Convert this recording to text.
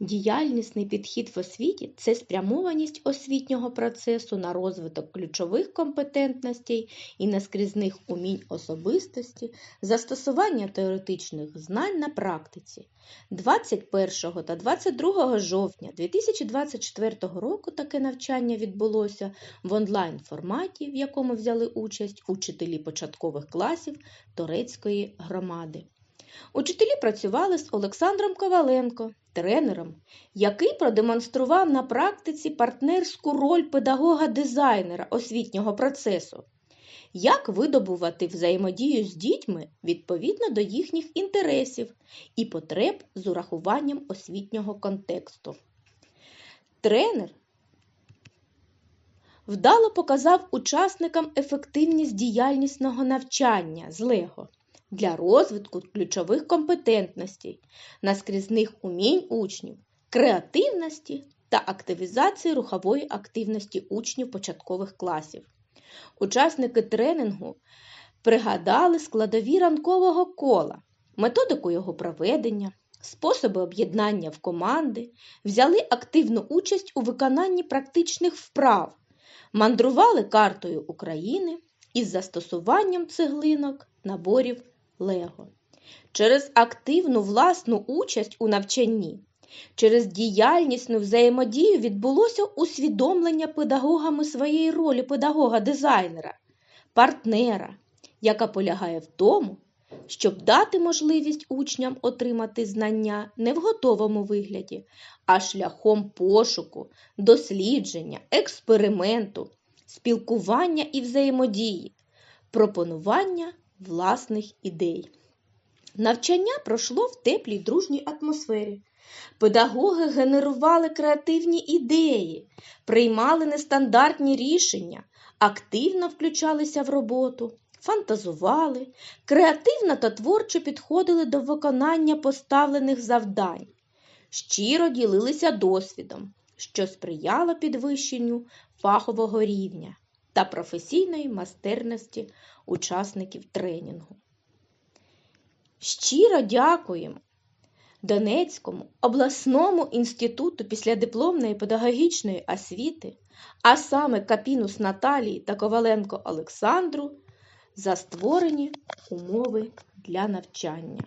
Діяльнісний підхід в освіті це спрямованість освітнього процесу на розвиток ключових компетентностей і наскрізних умінь особистості, застосування теоретичних знань на практиці. 21 та 22 жовтня 2024 року таке навчання відбулося в онлайн-форматі, в якому взяли участь учителі початкових класів Торецької громади. Учителі працювали з Олександром Коваленко, тренером, який продемонстрував на практиці партнерську роль педагога-дизайнера освітнього процесу, як видобувати взаємодію з дітьми відповідно до їхніх інтересів і потреб з урахуванням освітнього контексту. Тренер вдало показав учасникам ефективність діяльнісного навчання з Лего для розвитку ключових компетентностей, наскрізних умінь учнів, креативності та активізації рухової активності учнів початкових класів. Учасники тренінгу пригадали складові ранкового кола, методику його проведення, способи об'єднання в команди, взяли активну участь у виконанні практичних вправ, мандрували картою України із застосуванням цеглинок, наборів Лего. Через активну власну участь у навчанні, через діяльнісну взаємодію відбулося усвідомлення педагогами своєї ролі педагога-дизайнера, партнера, яка полягає в тому, щоб дати можливість учням отримати знання не в готовому вигляді, а шляхом пошуку, дослідження, експерименту, спілкування і взаємодії, пропонування власних ідей. Навчання пройшло в теплій дружній атмосфері. Педагоги генерували креативні ідеї, приймали нестандартні рішення, активно включалися в роботу, фантазували, креативно та творчо підходили до виконання поставлених завдань, щиро ділилися досвідом, що сприяло підвищенню фахового рівня та професійної майстерності учасників тренінгу. Щиро дякуємо Донецькому обласному інституту післядипломної педагогічної освіти, а саме Капінус Наталії та Коваленко Олександру за створені умови для навчання.